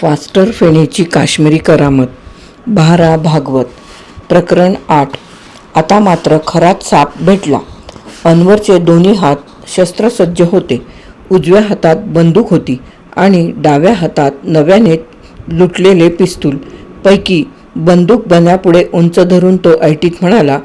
Faster फेणेची Kashmiri करामत बारा भागवत प्रकरण आठ. आता मात्र खराच साप भेटला. अनवरचे दोन्ही हात शस्त्रसज्ज होते. उजव्या हातात बंदूक होती आणि डाव्या हातात नव्याने लुटलेले पिस्तूल. पैकी बंदूक बनण्यापुढे उंच धरून तो ऐटीत म्हणाला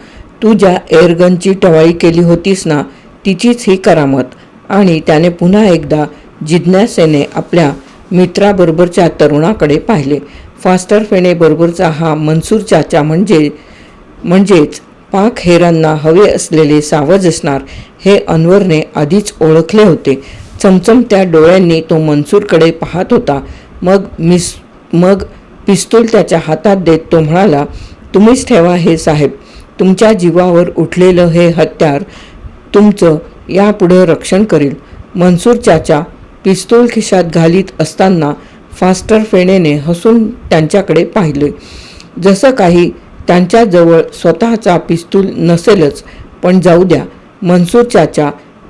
तू ज्या एअरगनची टवाळी केली होतीस ना तिचीच ही करामत. आणि त्याने पुन्हा एकदा जिज्ञासेने आपल्या मित्राबरोबरच्या तरुणाकडे पाहिले. फास्टर फेणेबरोबरचा हा मनसूर चाचा म्हणजे म्हणजेच पाक हेरांना हवे असलेले सावज असणार हे अनवरने आधीच ओळखले होते. चमचमत्या डोळ्यांनी तो मनसूरकडे पाहत होता. मग मिस मग पिस्तूल त्याच्या हातात देत तो म्हणाला तुम्हीच ठेवा हे साहेब. तुमच्या जीवावर उठलेलं हे हत्यार तुमचं यापुढं रक्षण करेल. मनसूर चाचा पिस्तूल खिशात घालीत असताना फास्टर फेणेने हसून त्यांच्याकडे पाहिले. जसं काही त्यांच्याजवळ स्वतःचा पिस्तूल नसेलच पण जाऊ द्या मनसूर चाचा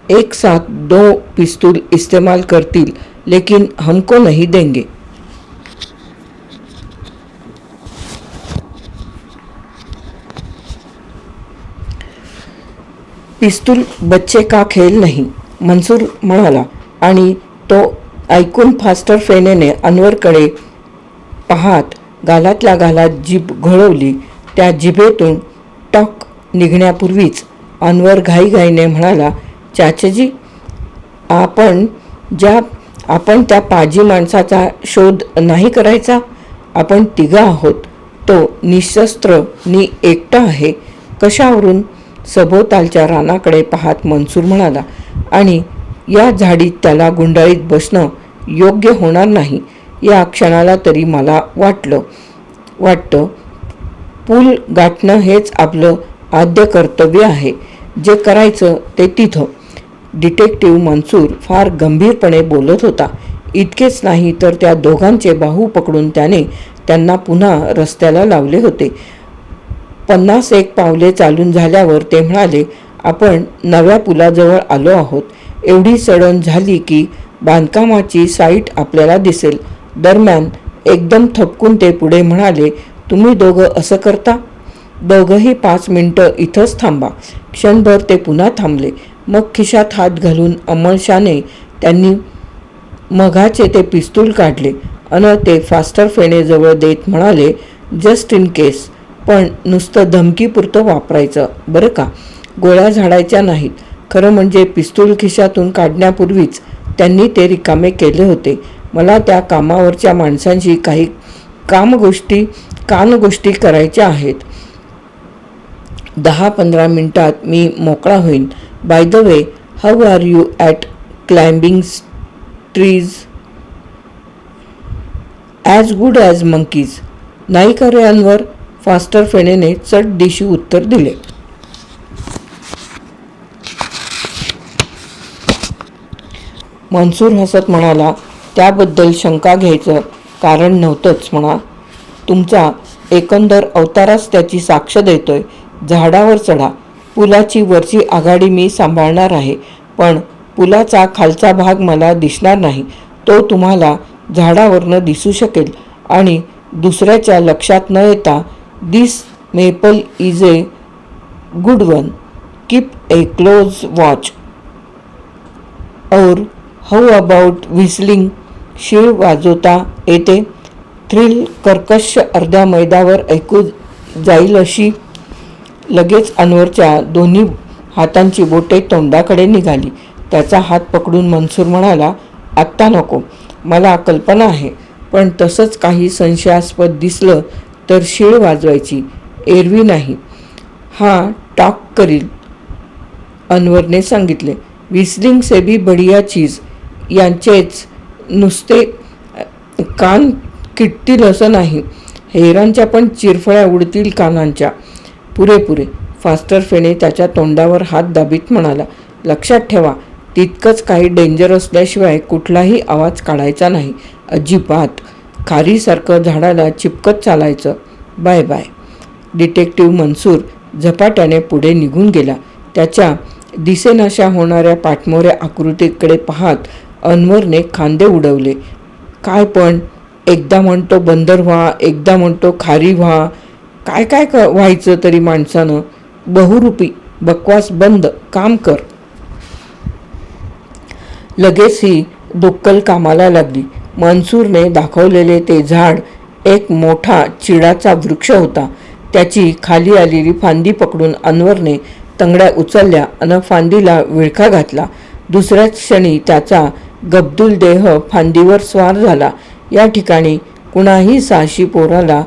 एक साथ दो पिस्तूल इस्तेमाल करतील लेकिन हमको नहीं देंगे. पिस्तूल बच्चे का खेळ नाही मनसूर म्हणाला. आणि तो ऐकून फास्टर फेनेने अनवरकडे पाहात गालातल्या गालात जीभ घळवली. त्या जिभेतून टॉक निघण्यापूर्वीच अनवर घाईघाईने म्हणाला चाचेजी आपण ज्या आपण त्या पाजी माणसाचा शोध नाही करायचा? आपण तिघा आहोत. तो निशस्त्र नि एकटा आहे. कशावरून सभोवतालच्या रानाकडे पाहत मनसूर म्हणाला. आणि या झाडीत त्याला गुंडाळीत बसणं योग्य होणार नाही या क्षणाला तरी मला वाटलं. वाटतं पूल गाठणं हेच आपलं आद्य कर्तव्य आहे. जे करायचं ते तिथं. डिटेक्टिव्ह मनसूर फार गंभीरपणे बोलत होता. इतकेच नाही तर त्या दोघांचे बाहू पकडून त्याने त्यांना पुन्हा रस्त्याला लावले होते. पन्नास एक पावले चालून झाल्यावर ते म्हणाले आपण नव्या पुलाजवळ आलो आहोत. एवढी सडण झाली की बांधकामाची साईट आपल्याला दिसेल. दरम्यान एकदम थपकून ते पुढे म्हणाले तुम्ही दोघं असं करता? दोघंही पाच मिनटं इथंच थांबा. क्षणभर ते पुन्हा थांबले. मग खिशात हात घालून अमळशाने त्यांनी मघाचे ते पिस्तूल काढले अन ते फास्टर फेणेजवळ देत म्हणाले जस्ट इन केस. पण नुसतं धमकीपुरतं वापरायचं बरं का? गोळ्या झाडायच्या नाहीत. खरं म्हणजे पिस्तूल खिशातून काढण्यापूर्वीच त्यांनी ते रिकामे केले होते. मला त्या कामावरच्या माणसांशी काही कामगोष्टी कानगोष्टी करायच्या आहेत. दहा पंधरा मिनिटात मी मोकळा होईन. By the way how are you at climbing trees as good as monkeys नाही का रे अनवर फास्टर फेणेने चट दिशी उत्तर दिले. मनसूर हसत म्हणाला त्याबद्दल शंका घ्यायचं कारण नव्हतंच म्हणा. तुमचा एकंदर अवताराच त्याची साक्ष देतोय. झाडावर चढा. पुलाची वरची आघाडी मी सांभाळणार आहे. पण पुलाचा खालचा भाग मला दिसणार नाही. तो तुम्हाला झाडावरनं दिसू शकेल आणि दुसऱ्याच्या लक्षात न येता this maple is a good one. Keep a close watch. और हाऊ अबाउट व्हिसलिंग शिळ वाजवता येते. थ्रिल कर्कश अर्ध्या मैदावर ऐकू जाईल अशी. लगेच अनवरच्या दोन्ही हातांची बोटे तोंडाकडे निघाली. त्याचा हात पकडून मनसूर म्हणाला आत्ता नको. मला कल्पना आहे. पण तसंच काही संशयास्पद दिसलं तर शिळ वाजवायची. एरवी नाही. हा टॉक करील. अनवरने सांगितले विसलिंग से भी बढिया चीज. यांचेच नुसते कान किटतील असं नाही. हेरांच्या पण चिरफळ्या उडतील कानांच्या. पुरेपुरे फास्टर फेणे त्याच्या तोंडावर हात दाबीत म्हणाला लक्षात ठेवा तितकंच काही डेंजर असल्याशिवाय कुठलाही आवाज काढायचा नाही. अजिबात. खारीसारखं झाडाला चिपकत चालायचं. Bye bye. डिटेक्टिव्ह मनसूर झपाट्याने पुढे निघून गेला. त्याच्या दिसेनाशा होणाऱ्या पाठमोऱ्या आकृतीकडे पाहत अनवरने खांदे उडवले. काय पण? एकदा म्हणतो बंदर व्हा एकदा म्हणतो खारी व्हा. काय काय क व्हायचं तरी माणसानं? बहुरूपी बकवास बंद काम कर. लगेच ही दुक्कल कामाला लागली. मनसूरने दाखवलेले ते झाड एक मोठा चिडाचा वृक्ष होता. त्याची खाली आलेली फांदी पकडून अनवरने तंगड्या उचलल्या अन फांदीला विळखा घातला. दुसऱ्याच क्षणी त्याचा गब्दुल देह फांदीवर स्वार झाला. या ठिकाणी कुणाही साहशी पोराला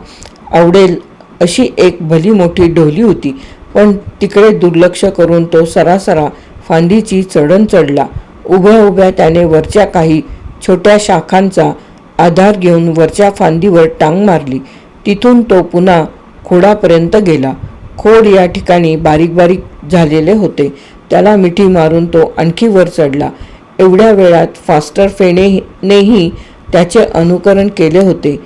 आवडेल अशी एक भली मोठी ढोली होती. पण तिकडे दुर्लक्ष करून तो सरासरा फांदीची चढण चढला. उभ्या उभ्या त्याने वरच्या काही छोट्या शाखांचा आधार घेऊन वरच्या फांदीवर टांग मारली. तिथून तो पुन्हा खोडापर्यंत गेला. खोड या ठिकाणी बारीक बारीक झालेले होते. त्याला मिठी मारून तो आणखी वर चढला. एवढ्या वेळात फास्टर फेणेनेही त्याचे अनुकरण केले होते.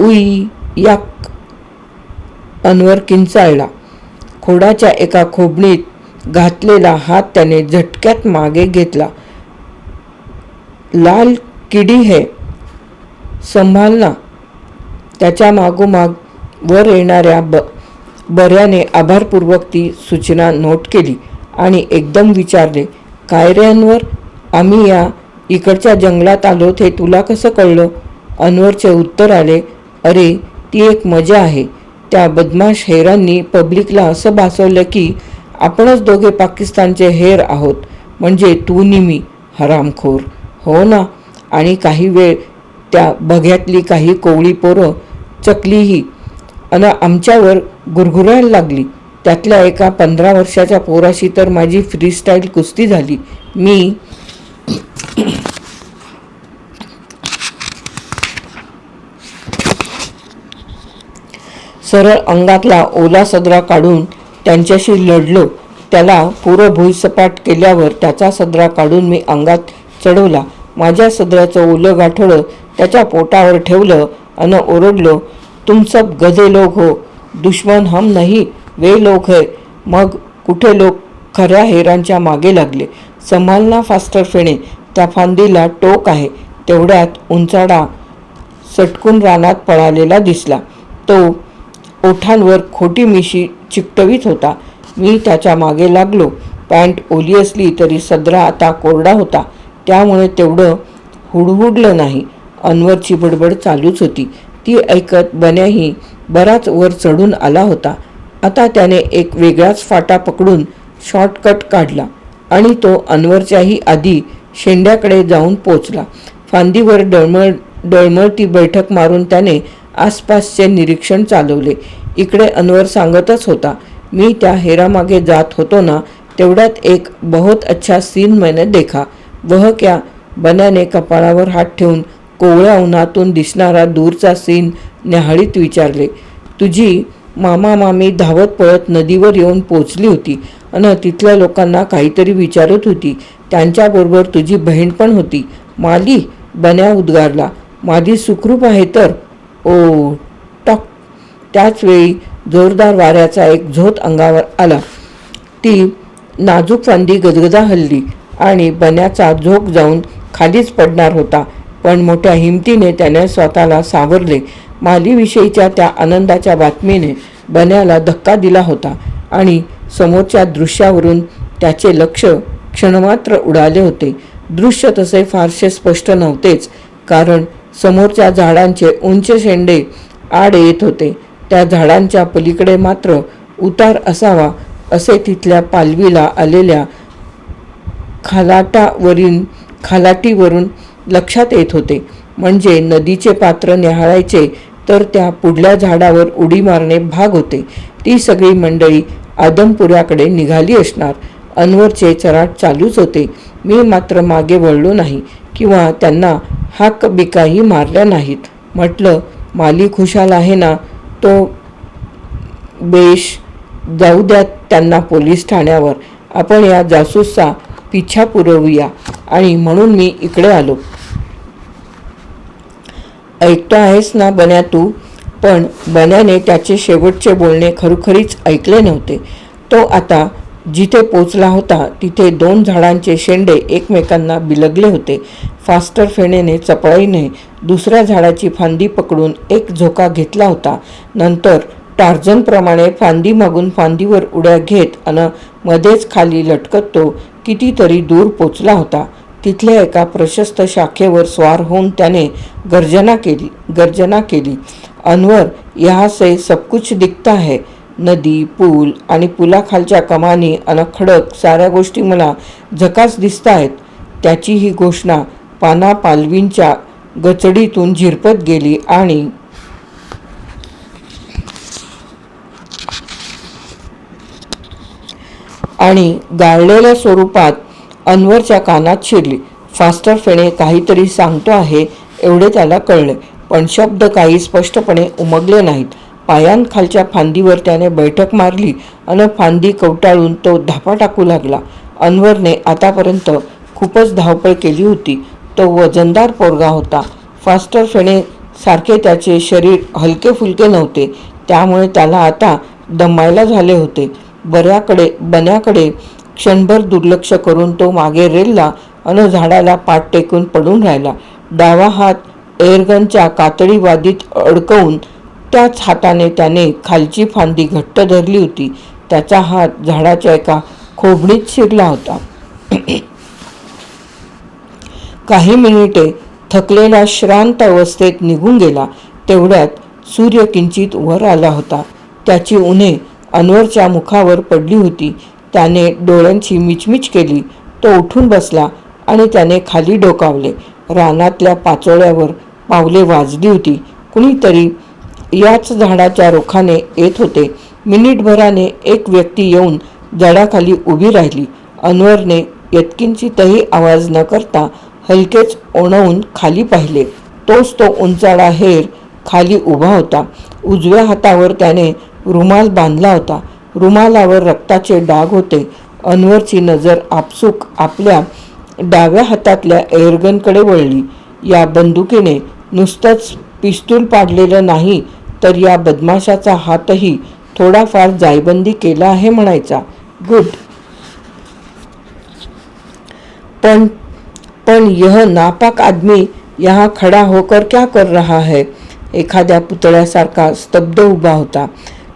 उई याक अनवर किंचाळला. खोडाच्या एका खोबणीत घातलेला हात त्याने झटक्यात मागे घेतला. लाल किडी हे संभालना. त्याच्या मागोमाग वर येणाऱ्या ब बऱ्याने आभारपूर्वक ती सूचना नोट केली आणि एकदम विचारले कायऱ्यांवर आम्ही या इकडच्या जंगलात आलो हे तुला कसं कळलं? अनवरचे उत्तर आले अरे ती एक मजा आहे. त्या बदमाश हेरांनी पब्लिकला असं भासवलं की आपणच दोघे पाकिस्तानचे हेर आहोत म्हणजे तू निमी हरामखोर. हो ना आणि काही वेळ त्या बघ्यातली काही कोवळी पोरं चकलीही अन आमच्यावर गुरगुरायला लागली. त्यातल्या एका पंधरा वर्षाच्या पोराशी तर माझी फ्रीस्टाईल कुस्ती झाली. मी सरळ अंगातला ओला सदरा काढून त्यांच्याशी लढलो. त्याला पुरं भुईसपाट केल्यावर त्याचा सदरा काढून मी अंगात चढवला. माझ्या सदऱ्याचं ओलं गाठोडं त्याच्या पोटावर ठेवलं आणि ओरडलो तुमचं गधे लोक हो दुश्मन हम नाही वे लोक है. मग कुठे लोक खऱ्या हेरांच्या मागे लागले? संभालना फास्टर फेणे. त्या फांदीला टोक आहे. तेवढ्यात उंचाडा सटकून रानात पळालेला दिसला. तो ओठांवर खोटी मिशी चिकटवीत होता. मी त्याच्यामागे लागलो. पॅन्ट ओली असली तरी सदरा आता कोरडा होता. त्यामुळे तेवढं हुडहुडलं नाही. अनवरची बडबड चालूच होती. ती ऐकत बन्याही बराच वर चढून आला होता. आता त्याने एक वेगळाच फाटा पकडून शॉर्टकट काढला आणि तो अनवरच्याही आधी शेंड्याकडे जाऊन पोचला. फांदीवर डळमळ डळमळती बैठक मारून त्याने आसपासचे निरीक्षण चालवले. इकडे अनवर सांगतच होता मी त्या हेरामागे जात होतो ना तेवढ्यात एक बहुत अच्छा सीन मैंने देखा. वह क्या बनाने कपाळावर हात ठेवून कोवळ्या उन्हातून दिसणारा दूरचा सीन न्याहाळीत विचारले. तुझी मामा मामी धावत पळत नदीवर येऊन पोचली होती अन तिथल्या लोकांना काहीतरी विचारत होती. त्यांच्याबरोबर तुझी बहीण पण होती. माली बन्या उद्गारला. माझी सुखरूप आहे तर? Oh talk. त्याचवेळी जोरदार वाऱ्याचा एक झोत अंगावर आला. ती नाजूक फांदी गदगदा हल्ली आणि बन्याचा झोक जाऊन खालीच पडणार होता. पण मोठ्या हिमतीने त्याने स्वतःला सावरले. मालीविषयीच्या त्या आनंदाच्या बातमीने बन्याला धक्का दिला होता आणि समोरच्या दृश्यावरून त्याचे लक्ष क्षणमात्र उडाले होते. दृश्य तसे फारसे स्पष्ट नव्हतेच कारण समोरच्या झाडांचे उंच शेंडे आड येत होते. त्या झाडांच्या पलीकडे मात्र उतार असावा असे तिथल्या पालवीला आलेल्या खालाटावरील खालाटीवरून लक्षात येत होते. म्हणजे नदीचे पात्र न्याहाळायचे तर त्या पुढल्या झाडावर उडी मारणे भाग होते. ती सगळी मंडळी आदमपुऱ्याकडे निघाली असणार. अनवरचे चराट चालूच होते. मी मात्र मागे वळलो नाही किंवा त्यांना हाक बिकाही मारल्या नाहीत. म्हटलं माली खुशाल आहे ना? तो बेश जाऊ द्या त्यांना पोलीस ठाण्यावर. आपण या जासूसचा पिछा पुरवूया. आणि म्हणून मी इकडे आलो. ऐकतो आहेस ना बन्या तू? पण बन्याने त्याचे शेवटचे बोलणे खरोखरीच ऐकले नव्हते. तो आता जिथे पोचला होता तिथे दोन झाडांचे शेंडे एकमेकांना बिलगले होते. फास्टर फेणेने चपळाईने दुसऱ्या झाडाची फांदी पकडून एक झोका घेतला होता. नंतर टार्झनप्रमाणे फांदी मागून फांदीवर उड्या घेत अन मध्येच खाली लटकत तो कितीतरी दूर पोचला होता. तिथल्या एका प्रशस्त शाखेवर स्वार होऊन त्याने गर्जना केली गर्जना केली. अनवर यहाँ से सब कुछ दिखता है. नदी पूल आणि पुलाखालच्या कमानी अनखडक साऱ्या गोष्टी मला झकास दिसत आहेत. त्याची ही घोषणा पाना पालवींच्या गचडीतून झिरपत गेली आणि आणि गाळलेल्या स्वरूपात अनवरच्या कानात शिरली. फास्टर फेणे काहीतरी सांगतो आहे एवढे त्याला कळले. पण शब्द काही स्पष्टपणे उमगले नाहीत. पायांखालच्या फांदीवर त्याने बैठक मारली अन फांदी कवटाळून तो धापा टाकू लागला. अनवरने आतापर्यंत खूपच धावपळ केली होती. तो वजनदार पोरगा होता. फास्टर फेणे सारखे त्याचे शरीर हलके फुलके नव्हते. त्यामुळे त्याला आता दमायला झाले होते. बऱ्याकडे बन्याकडे क्षणभर दुर्लक्ष करून तो मागे रेलला अन झाडाला पाठ टेकून पडून राहिला. डावा हात एअरगनच्या कातडी वादीत अडकवून त्याच हाताने त्याने खालची फांदी घट्ट धरली होती. त्याचा हात झाडाच्या एका खोबणीत शिरला होता. काही मिनिटे थकलेला श्रांत अवस्थेत निघून गेला. तेवढ्यात सूर्य किंचित वर आला होता. त्याची उन्हे अनवरच्या मुखावर पडली होती. त्याने डोळ्यांची मिचमिच केली. तो उठून बसला आणि त्याने खाली डोकावले. रानातल्या पाचोळ्यावर पावले वाजली होती. कुणीतरी याच झाडाच्या रोखाने येत होते. मिनिटभराने एक व्यक्ती येऊन झाडाखाली उभी राहिली. अनवरने यत्किंचितही आवाज न करता हलकेच ओणवून खाली पाहिले. तोच तो उंचाळा हेर खाली उभा होता. उजव्या हातावर त्याने रुमाल बांधला होता. रुमालावर रक्ताचे डाग होते. अनवरची नजर आपसूक आपल्या डाव्या हातातल्या एअरगनकडे वळली. या बंदुकीने नुसतंच पिस्तूल पाडलेलं नाही तर या बदमाशाचा हातही थोडाफार जायबंदी केला आहे म्हणायचा. गुड. पण पण यह नापाक आदमी यहाँ खड़ा होकर क्या कर रहा है? एखाद्या पुतळ्यासारखा स्तब्ध उभा होता.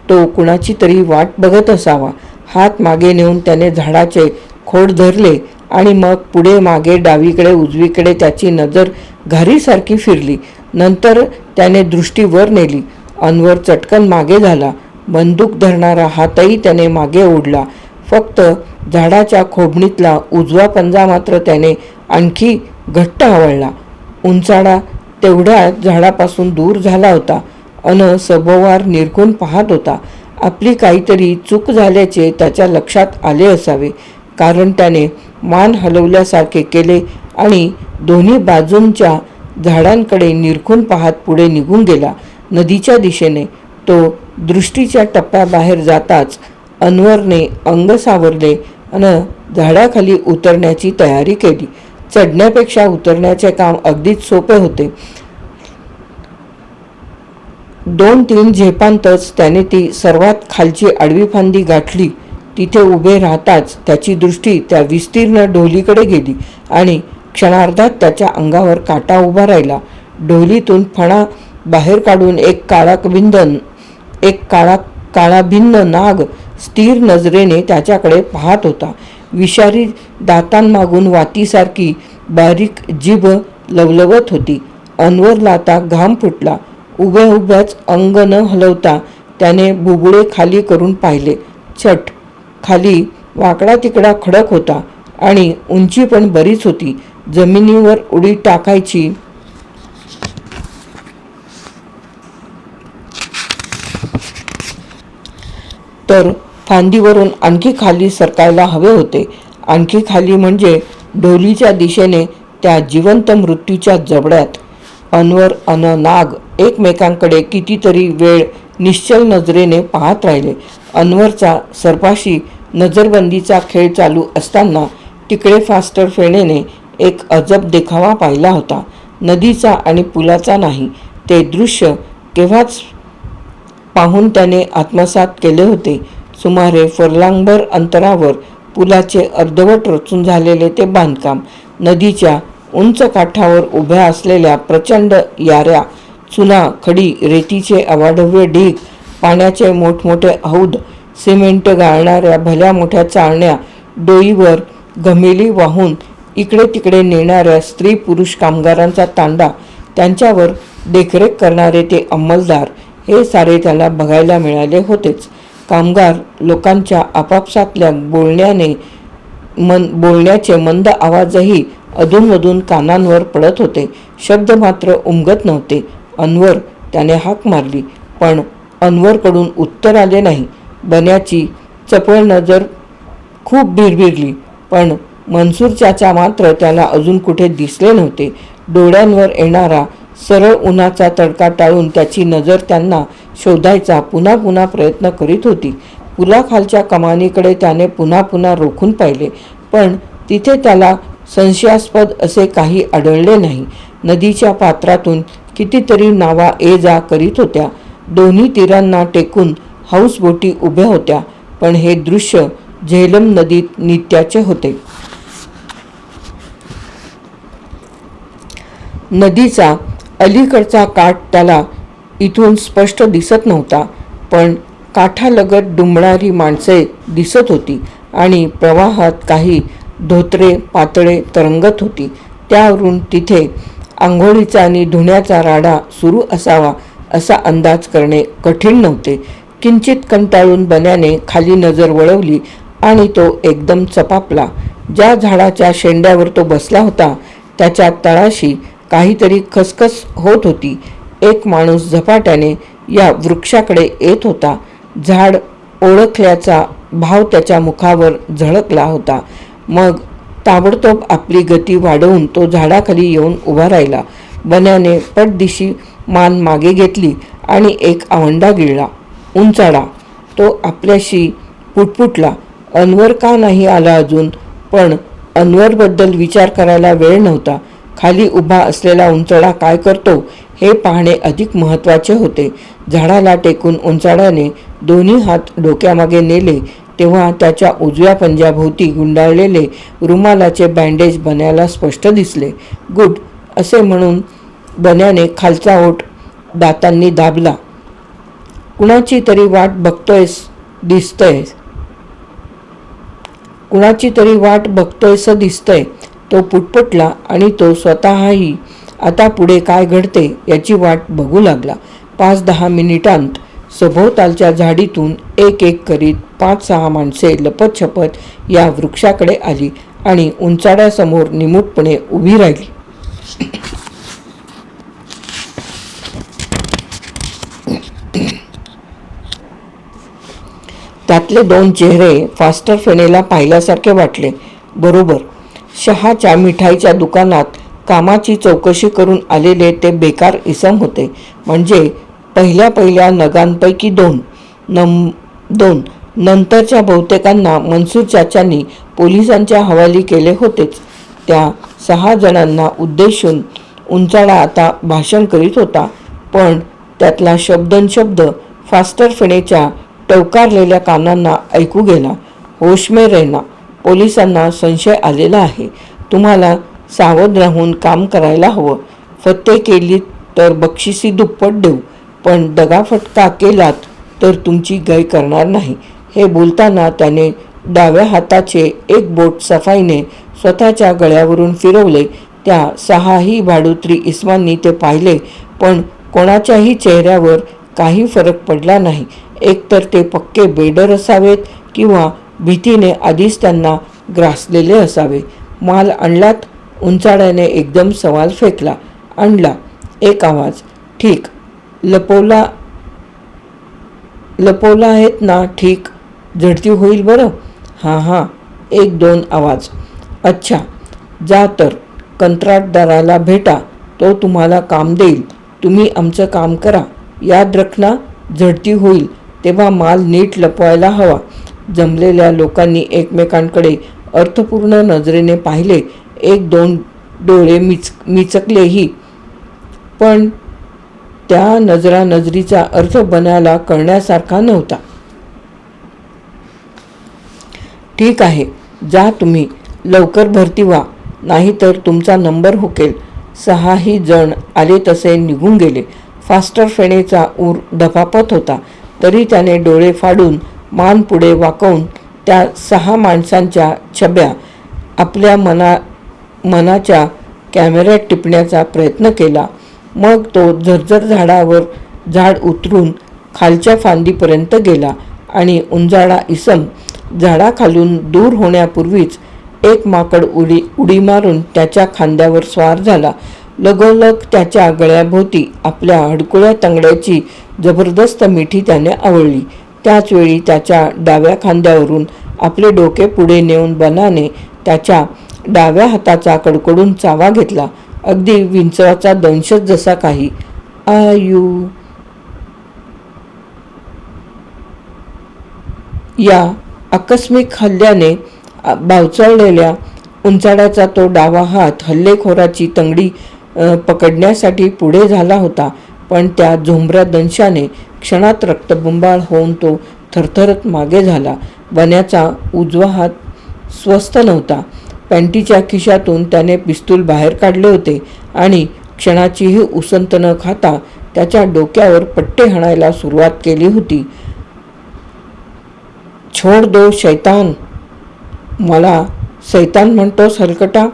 तो कुणाची तरी वाट बघत असावा. हात मागे नेऊन त्याने झाडाचे खोड धरले आणि मग पुढे मागे डावीकडे उजवीकडे त्याची नजर घारीसारखी फिरली. नंतर त्याने दृष्टी वर नेली. अनवर चटकन मागे झाला. बंदूक धरणारा हातही त्याने मागे ओढला. फक्त झाडाच्या खोबणीतला उजवा पंजा मात्र त्याने आणखी घट्ट आवळला. उंचाडा तेवढ्या झाडापासून दूर झाला होता. अन सभोवार निरखून पाहत होता. आपली काहीतरी चूक झाल्याचे त्याच्या लक्षात आले असावे. कारण त्याने मान हलवल्यासारखे केले आणि दोन्ही बाजूंच्या झाडांकडे निरखून पाहत पुढे निघून गेला. नदीच्या दिशेने तो दृष्टीच्या टप्प्याबाहेर जाताच अनवरने अंग सावरले अन झाडाखाली उतरण्याची तयारी केली. चढण्यापेक्षा उतरण्याचे काम अगदीच सोपे होते. दोन तीन झेपांतच त्याने ती सर्वात खालची आडवी फांदी गाठली. तिथे उभे राहताच त्याची दृष्टी त्या विस्तीर्ण ढोलीकडे गेली आणि क्षणार्धात त्याच्या अंगावर काटा उभा राहिला. ढोलीतून फणा बाहेर काढून एक काळा भिंदन एक काळा काळा भिन्न नाग स्थिर नजरेने त्याच्याकडे पाहत होता. विषारी दातांमागून वातीसारखी बारीक जीभ लवलवत होती. अनवरला आता घाम फुटला. उभ्या उभ्याच अंग न हलवता त्याने बुबुळे खाली करून पाहिले. छट. खाली वाकडा तिकडा खडक होता आणि उंची पण बरीच होती. जमिनीवर उडी टाकायची. तर फांदीवरून आणखी खाली सरकायला हवे होते. आणखी खाली म्हणजे ढोलीच्या दिशेने त्या जिवंत मृत्यूच्या जबड्यात. अनवर अन नाग एकमेकांकडे कितीतरी वेळ निश्चल नजरेने पाहत राहिले. अनवरचा सर्पाशी नजरबंदीचा खेळ चालू असताना तिकडे फास्टर फेणेने एक अजब देखावा पाहिला होता. नदीचा आणि पुलाचा नाही ते दृश्य केव्हाच पाहून त्याने आत्मसात केले होते. सुमारे फरलांगभर अंतरावर पुलाचे अर्धवट रचून झालेले ते बांधकाम नदीच्या उंच काठावर उभ्या असलेल्या प्रचंड याऱ्या चुना खडी रेतीचे अवाढव्य ढीग पाण्याचे मोठमोठे हौद सिमेंट गाळणाऱ्या भल्या मोठ्या चाळण्या डोईवर घमेली वाहून इकडे तिकडे नेणाऱ्या स्त्री पुरुष कामगारांचा तांडा त्यांच्यावर देखरेख करणारे ते अंमलदार हे सारे त्याला बघायला मिळाले होतेच. कामगार लोकांच्या आपापसातल्या बोलण्याने मन बोलण्याचे मंद आवाजही अधूनमधून कानांवर पडत होते. शब्द मात्र उमगत नव्हते. अनवर त्याने हाक मारली. पण अनवरकडून उत्तर आले नाही. बन्याची चपळ नजर खूप भिरभिरली. पण मनसूर चाचा मात्र त्याला अजून कुठे दिसले नव्हते. डोळ्यांवर येणारा सरळ उन्हाचा तडका टाळून त्याची नजर त्यांना शोधायचा पुन्हा पुन्हा प्रयत्न करीत होती. पुलाखालच्या कमानीकडे त्याने पुन्हा पुन्हा रोखून पाहिले. पण तिथे त्याला संशयास्पद असे काही आढळले नाही. नदीच्या पात्रातून कितीतरी नावा ये जा करीत होत्या. दोन्ही तीरांना टेकून हाऊसबोटी उभ्या होत्या पण हे दृश्य झेलम नदीत नित्याचे होते. नदीचा अलीकडचा काठ त्याला इथून स्पष्ट दिसत नव्हता पण काठालगत डुंबणारी माणसे दिसत होती आणि प्रवाहात काही धोत्रे पातळे तरंगत होती. त्यावरून तिथे आंघोळीचा आणि धुण्याचा राडा सुरू असावा असा अंदाज करणे कठीण नव्हते. किंचित कंटाळून बन्याने खाली नजर वळवली आणि तो एकदम चपापला. ज्या झाडाच्या शेंड्यावर तो बसला होता त्याच्या तळाशी काहीतरी खसखस होत होती. एक माणूस झपाट्याने या वृक्षाकडे येत होता. झाड ओळखल्याचा भाव त्याच्या मुखावर झळकला होता. मग ताबडतोब आपली गती वाढवून तो झाडाखाली येऊन उभा राहिला. बन्याने पटदिशी मान मागे घेतली आणि एक आवंडा गिळला. उंचाडा. तो आपल्याशी पुटपुटला. अनवर का नाही आला अजून? पण अनवरबद्दल विचार करायला वेळ नव्हता. खाली उभा असलेला उंचडा काय करतो हे पाहणे अधिक महत्त्वाचे होते. झाडाला टेकून उंचाड्याने दोन्ही हात डोक्यामागे नेले तेव्हा त्याच्या उजव्या पंजाभोवती गुंडाळलेले रुमालाचे बँडेज बन्याला स्पष्ट दिसले. गुड असे म्हणून बन्याने खालचा ओठ दातांनी दाबला. कुणाची तरी वाट बघतोयस दिसतय. कुणाची तरी वाट बघतोयस दिसतंय. तो पुटपुटला आणि तो स्वतःही आता पुढे काय घडते याची वाट बघू लागला. पाच दहा मिनिटांत सभोवतालच्या झाडीतून एक एक करीत पाच सहा माणसे लपत छपत या वृक्षाकडे आली आणि उंचाड्यासमोर निमूटपणे उभी राहिली. त्यातले दोन चेहरे फास्टर फेनेला पाहिल्यासारखे वाटले. बरोबर शहाच्या मिठाईच्या दुकानात कामाची चौकशी करून आलेले ते बेकार इसम होते. म्हणजे पहिल्या पहिल्या नगांपैकी दोन. नम दोन. नंतरच्या बहुतेकांना मनसूर चाचांनी पोलिसांच्या हवाली केले होतेच. त्या सहा जणांना उद्देशून उंचाळा आता भाषण करीत होता. पण त्यातला शब्दनशब्द फास्टर फेणेच्या टवकारलेल्या कानांना ऐकू गेला. होशमे रेना पोलिसांना संशय आलेला आहे. तुम्हाला सावध राहून काम करायला हवं. फत्ते केली तर बक्षिसी दुप्पट देऊ. पण दगाफटका केलात तर तुमची गय करणार नाही. हे बोलताना त्याने डाव्या हाताचे एक बोट सफाईने स्वतःच्या गळ्यावरून फिरवले. त्या सहाही भाडुत्री इस्मांनी ते पाहिले पण कोणाच्याही चेहऱ्यावर काही फरक पडला नाही. एकतर ते पक्के बेडर असावेत किंवा भीतीने आधीच त्यांना ग्रासलेले असावे. माल आणलात उंचाड्याने एकदम सवाल फेकला. आणला. एक आवाज ठीक लपवला लपवला आहेत ना ठीक. झडती होईल बरं? हां हां. एक दोन आवाज. अच्छा. जा तर. कंत्राटदाराला भेटा. तो तुम्हाला काम देईल. तुम्ही आमचं काम करा. याद रखना झडती होईल. तेव्हा माल नीट लपवायला हवा. जमलेल्या लोकांनी एकमेकांकडे अर्थपूर्ण नजरेने पाहिले. एक दोन डोळे मिच मिचकलेही. पण त्या नजरा नजरीचा अर्थ बनायला कळण्यासारखा नव्हता. ठीक आहे जा तुम्ही लवकर भरती व्हा नाहीतर तुमचा नंबर हुकेल. सहाही जण आले तसे निघून गेले. फास्टर फेणेचा ऊर दफापत होता. तरी त्याने डोळे फाडून मान पुढे वाकवून त्या सहा माणसांच्या छब्या आपल्या मना मनाच्या कॅमेऱ्यात टिपण्याचा प्रयत्न केला. मग तो झरझर झाडावर झाड उतरून खालच्या फांदीपर्यंत गेला आणि उंजाळा इसम झाडाखालून दूर होण्यापूर्वीच एक माकड उडी उडी मारून त्याच्या खांद्यावर स्वार झाला. लगोलग त्याच्या गळ्याभोवती आपल्या हडकुळ्या तंगड्याची जबरदस्त मिठी त्याने आवळली. त्याचवेळी त्याच्या डाव्या खांद्यावरून आपले डोके पुढे नेऊन बनाने त्याच्या डाव्या हाताचा कडकडून चावा घेतला. अगदी विंचवाचा दंशच जसा काही. आयू या आकस्मिक हल्ल्याने बावचळलेल्या उंचाड्याचा तो डावा हात हल्लेखोराची तंगडी पकडण्यासाठी पुढे झाला होता पण त्या झोंबऱ्या दंशाने क्षणात रक्तबुंबाळ होऊन तो थरथरत मागे झाला. बन्याचा उजवा हात स्वस्त नव्हता. पॅन्टीच्या खिशातून त्याने पिस्तूल बाहेर काढले होते आणि क्षणाचीही उसंत न खाता त्याच्या डोक्यावर पट्टे हाणायला सुरुवात केली होती. छोड दो शैतान. मला सैतान म्हणतोस हलकटा.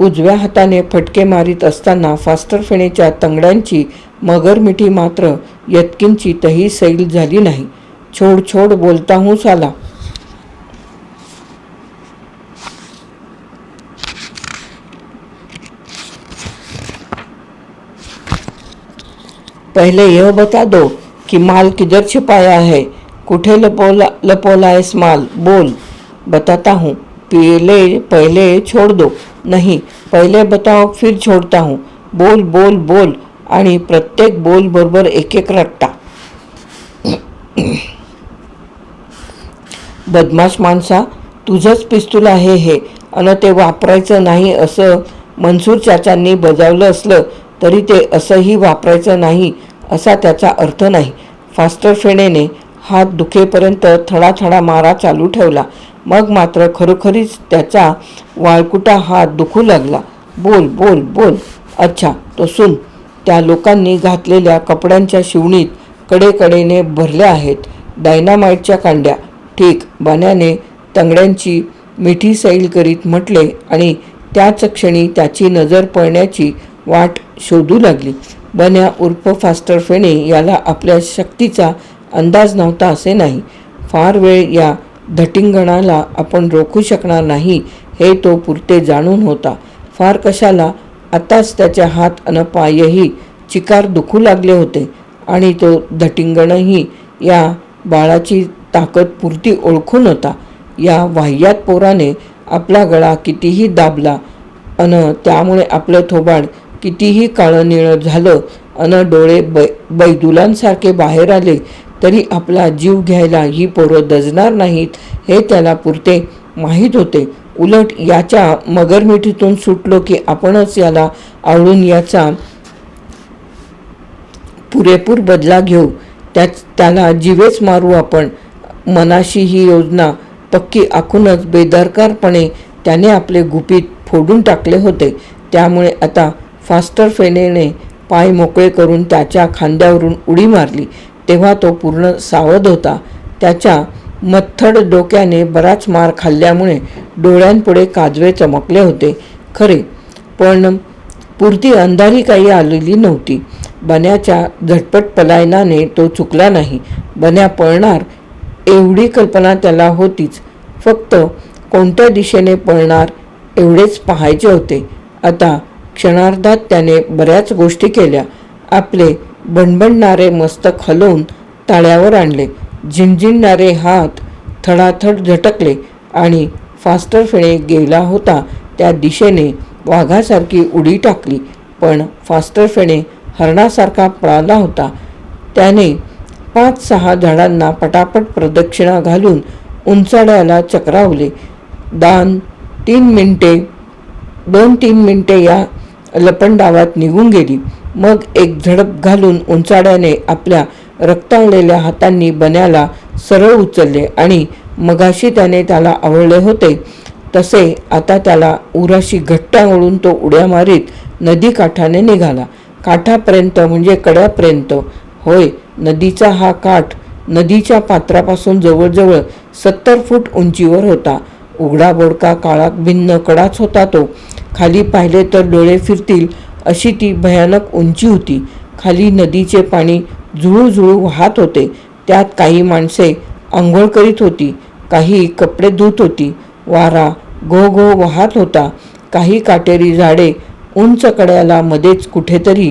उजव्या हाताने फटके मारीत असताना फास्टर फेणेच्या तंगड्यांची मगरमिठी मात्र यत्किंचितही सैल झाली नाही. छोड छोड बोलता हूं साला. पहले यह बता दो कि माल किधर छिपाया है? कुठे लपोला लपोला आहेस इस माल? बोल बताता हूँ पहले पहले छोड़ दो। नहीं पहले बताओ फिर छोड़ता हूँ। बोल बोल बोल आणि प्रत्येक बोल बरोबर एक एक रट्टा बदमाश माणसा तुझंच पिस्तूल आहे हे अन ते वापरायचं नाही असं मनसूर चाचांनी बजावलं असलं तरी ते असंही वापरायचं नाही असा त्याचा अर्थ नाही. फास्टर फेणेने हात दुखेपर्यंत थडा थडा मारा चालू ठेवला. मग मात्र खरोखरीच त्याचा वाळकुटा हात दुखू लागला. बोल बोल बोल. अच्छा तो सुन. त्या लोकांनी घातलेल्या कपड्यांच्या शिवणीत कडेकडेने भरल्या आहेत. डायनामाईटच्या कांड्या. ठीक बाण्याने तंगड्यांची मिठी सैल करीत म्हटले आणि त्याच क्षणी त्याची नजर पळण्याची वाट शोधू लागली. बन्या उर्फ फास्टर फेणे याला आपल्या शक्तीचा अंदाज नव्हता असे नाही. फार वेळ या धटिंगणाला आपण रोखू शकणार नाही हे तो पुरते जाणून होता. फार कशाला? आताच त्याच्या हात अन पायही चिकार दुखू लागले होते आणि तो धटिंगणही या बाळाची ताकद पुरती ओळखून होता या वाह्यात पोराने आपला गळा कितीही दाबला अन त्यामुळे आपलं थोबाड कितीही काळं निळं झालं अन डोळे बै बैदुलांसारखे बाहेर आले तरी आपला जीव घ्यायला ही पोरं दजणार नाहीत हे त्याला पुरते माहीत होते. उलट याच्या मगरमिठीतून सुटलो की आपणच याला आवडून याचा पुरेपूर बदला घेऊ. त्याच त्याला जीवेच मारू आपण. मनाशी ही योजना पक्की आखूनच बेदरकारपणे त्याने आपले गुपित फोडून टाकले होते. त्यामुळे आता फास्टर फेनेने पाय मोकळे करून त्याच्या खांद्यावरून उडी मारली. तेव्हा तो पूर्ण सावध होता. त्याच्या मत्थड डोक्याने बराच मार खाल्ल्यामुळे डोळ्यांपुढे काजवे चमकले होते. खरे पण पुरती अंधारी काही आलेली नव्हती. बन्याच्या झटपट पलायनाने तो चुकला नाही. बन्या पळणार एवढी कल्पना त्याला होतीच. फक्त कोणत्या दिशेने पळणार एवढेच पाहायचे होते. आता क्षणार्धात त्याने बऱ्याच गोष्टी केल्या. आपले भणभणणारे मस्तक हलवून ताळ्यावर आणले. झिंझिणणारे हात थडाथड झटकले आणि फास्टर फेणे गेला होता त्या दिशेने वाघासारखी उडी टाकली. पण फास्टर फेणे हरणासारखा पळाला होता. त्याने पाच सहा झाडांना पटापट प्रदक्षिणा घालून उंचाड्याला चक्रावले. दान तीन मिनटे दोन तीन मिनटे या लपंडावात निघून गेली. मग एक झडप घालून उंचाड्याने आपल्या रक्ताळलेल्या हातांनी बन्याला सरळ उचलले आणि मगाशी त्याने त्याला आवळले होते. तसे आता त्याला उराशी घट्ट ओळून तो उड्या मारीत नदी काठाने निघाला. काठापर्यंत म्हणजे कड्यापर्यंत. होय नदीचा हा काठ नदीच्या पात्रापासून जवळजवळ सत्तर फूट उंचीवर होता. उघडा बोडका काळात भिन्न कडाच होता तो. खाली पाहिले तर डोळे फिरतील अशी ती भयानक उंची होती. खाली नदीचे पाणी झुळूझुळू वाहत होते. त्यात काही माणसे आंघोळ करीत होती. काही कपडे धुत होती. वारा घो घो वाहत होता. काही काटेरी झाडे उंच कड्याला मध्येच कुठेतरी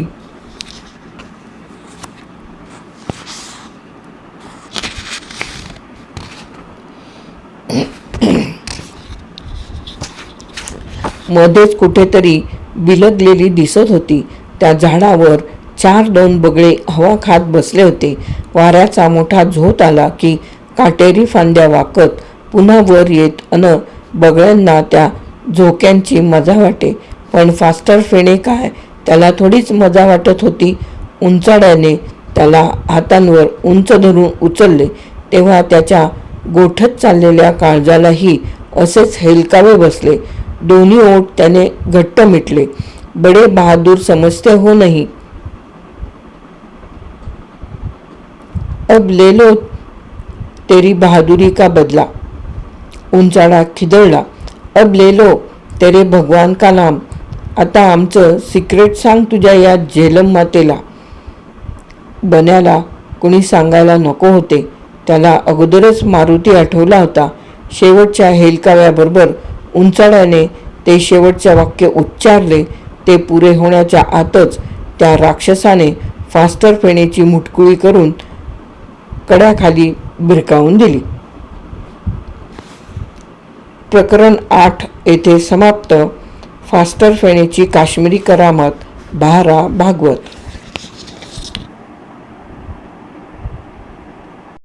मध्येच कुठेतरी बिलगलेली दिसत होती. त्या झाडावर चार दोन बगळे हवा खात बसले होते. वाऱ्याचा मोठा झोत आला की काटेरी फांद्या वाकत पुन्हा वर येत अन बगळ्यांना त्या झोक्यांची मजा वाटे. पण फास्टर फेणे काय? त्याला थोडीच मजा वाटत होती. उंचाड्याने त्याला हातांवर उंच धरून उचलले. तेव्हा त्याच्या गोठत चाललेल्या काळजालाही असेच हेलकावे बसले. दोन्ही ओठ त्याने घट्ट मिटले. बडे बहादूर समजते हो नहीं. अब ले लो तेरी बहादुरी का बदला. उंचाडा खिदळला. अब ले लो तेरे भगवान का नाम. आता आमचं सिक्रेट सांग तुझ्या या झेलम मातेला. बन्याला कुणी सांगायला नको होते. त्याला अगोदरच मारुती आठवला होता. शेवटच्या हेलकाव्याबरोबर उंचाड्याने ते शेवटचे वाक्य उच्चारले ते पुरे होण्याच्या आतच त्या राक्षसाने फास्टर फेणेची मुटकुळी करून कड्याखाली भिरकावून दिली. प्रकरण आठ येथे समाप्त. फास्टर फेणेची काश्मीरी करामत बहारा भागवत.